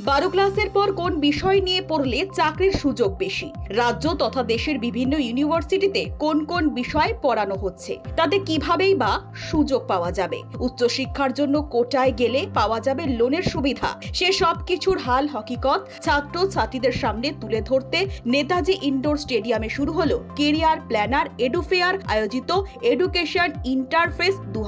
বারো ক্লাসের পর কোন বিষয় নিয়ে পড়লে চাকরির সুযোগ বেশি? রাজ্য তথা দেশের বিভিন্ন ইউনিভার্সিটিতে কোন কোন বিষয় পড়ানো হচ্ছে? তাতে কিভাবেই বা সুযোগ পাওয়া যাবে? উচ্চশিক্ষার জন্য কোটায় গেলে পাওয়া যাবে লোনের সুবিধা? সে সব কিছুর হাল হকিকত ছাত্র ছাত্রীদের সামনে তুলে ধরতে নেতাজি ইনডোর স্টেডিয়ামে শুরু হলো কেরিয়ার প্ল্যানার এডুফেয়ার আয়োজিত এডুকেশন ইন্টারফেস দু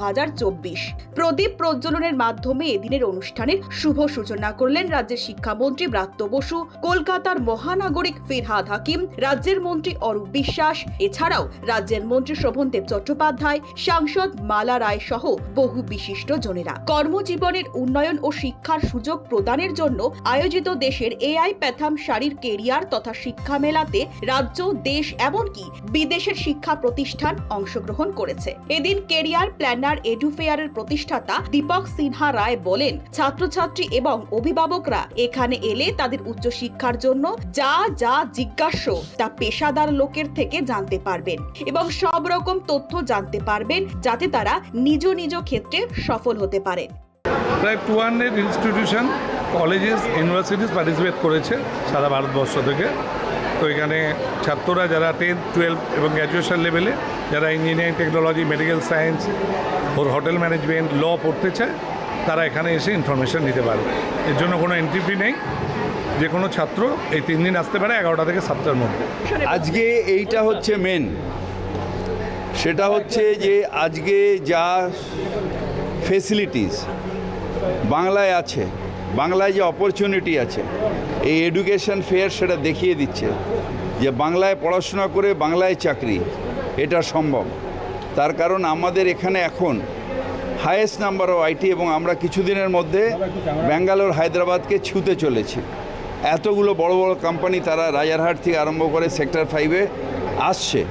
প্রদীপ প্রজ্বলনের মাধ্যমে এদিনের অনুষ্ঠানের শুভ সূচনা করলেন রাজ্যের শিক্ষামন্ত্রী ব্রাত্য বসু, কলকাতার মহানাগরিক ফিরহাদ হাকিম, রাজ্যের মন্ত্রী অরূপ বিশ্বাস, এছাড়াও রাজ্যের মন্ত্রী শোভনদেব চট্টোপাধ্যায়, সাংসদ মালা রায় সহ বহু বিশিষ্ট জনেরা। কর্মজীবনের উন্নয়ন ও শিক্ষার সুযোগ প্রদানের জন্য আয়োজিত দেশের এআই প্যাথাম শাড়ির কেরিয়ার তথা শিক্ষা মেলাতে রাজ্য, দেশ এমনকি বিদেশের শিক্ষা প্রতিষ্ঠান অংশগ্রহণ করেছে। এদিন কেরিয়ার প্ল্যানার এডুফেয়ারের প্রতিষ্ঠাতা দীপক সিনহা রায় বলেন, ছাত্রছাত্রী এবং অভিভাবকরা এখানে এলে তাদের উচ্চশিক্ষার জন্য যা যা জিজ্ঞাস্য তা পেশাদার লোকের থেকে জানতে পারবেন এবং সব রকম তথ্য জানতে পারবেন যাতে তারা নিজ নিজ ক্ষেত্রে সফল হতে পারেন প্রায় two hundred institution colleges universities participate করেছে সারা ভারতবর্ষ থেকে। তো এখানে ছাত্ররা যারা টেন্থ টুয়েলভ এবং গ্র্যাজুয়েশন লেভেলে যারা engineering technology medical science or hotel management law পড়তে চায় তারা এখানে এসে ইনফরমেশন নিতে পারবে। এর জন্য কোনো এন্ট্রি ফি নেই। যে কোনো ছাত্র এই তিন দিন আসতে পারে এগারোটা থেকে সাতটার মধ্যে। আজকে এইটা হচ্ছে মেন সেটা হচ্ছে যে আজকে যা ফেসিলিটিস বাংলায় আছে, বাংলায় যে অপরচুনিটি আছে, এই এডুকেশন ফেয়ার সেটা দেখিয়ে দিচ্ছে যে বাংলায় পড়াশোনা করে বাংলায় চাকরি, এটা সম্ভব। তার কারণ আমাদের এখানে এখন হায়েস্ট নাম্বার অফ আইটি এবং আমরা কিছুদিনের মধ্যে ব্যাঙ্গালোর, হায়দ্রাবাদকে ছুতে চলেছি। এতগুলো বড় বড় কোম্পানি তারা রাজারহাট থেকে আরম্ভ করে সেক্টর ফাইভে আসছে।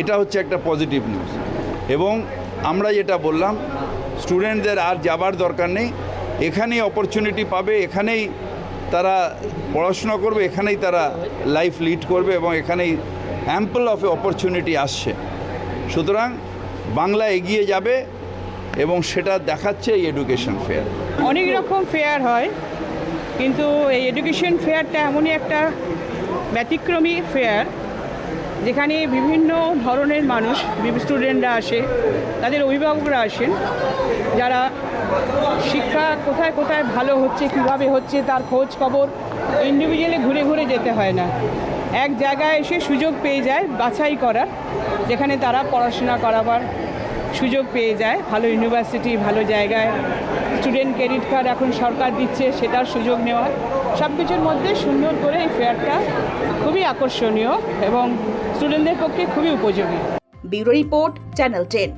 এটা হচ্ছে একটা পজিটিভ নিউজ এবং আমরা যেটা বললাম স্টুডেন্টদের আর যাবার দরকার নেই। এখানেই অপরচুনিটি পাবে, এখানেই তারা পড়াশোনা করবে, এখানেই তারা লাইফ লিড করবে এবং এখানেই অ্যাম্পল অফ অপরচুনিটি আসছে। সুতরাং বাংলা এগিয়ে যাবে এবং সেটা দেখাচ্ছে এই এডুকেশন ফেয়ার অনেক রকম ফেয়ার হয়, কিন্তু এই এডুকেশন ফেয়ারটা এমনই একটা ব্যতিক্রমী ফেয়ার যেখানে বিভিন্ন ধরনের মানুষ স্টুডেন্টরা আসে, তাদের অভিভাবকরা আসেন, যারা শিক্ষা কোথায় কোথায় ভালো হচ্ছে, কীভাবে হচ্ছে, তার খোঁজ খবর ইন্ডিভিজুয়ালি ঘুরে ঘুরে যেতে হয় না। এক জায়গায় এসে সুযোগ পেয়ে যায় বাছাই করার, যেখানে তারা পড়াশোনা করাবার সুযোগ পেয়ে যায়। ভালো ইউনিভার্সিটি ভালো জায়গায় স্টুডেন্ট ক্রেডিট কার্ড এখন সরকার দিচ্ছে, সেটার সুযোগ নেওয়ার। সব কিছুর মধ্যে সুন্দর করে এই ফেয়ারটা খুবই আকর্ষণীয় এবং স্টুডেন্টদের পক্ষে খুবই উপযোগী। Bureau report, channel ten.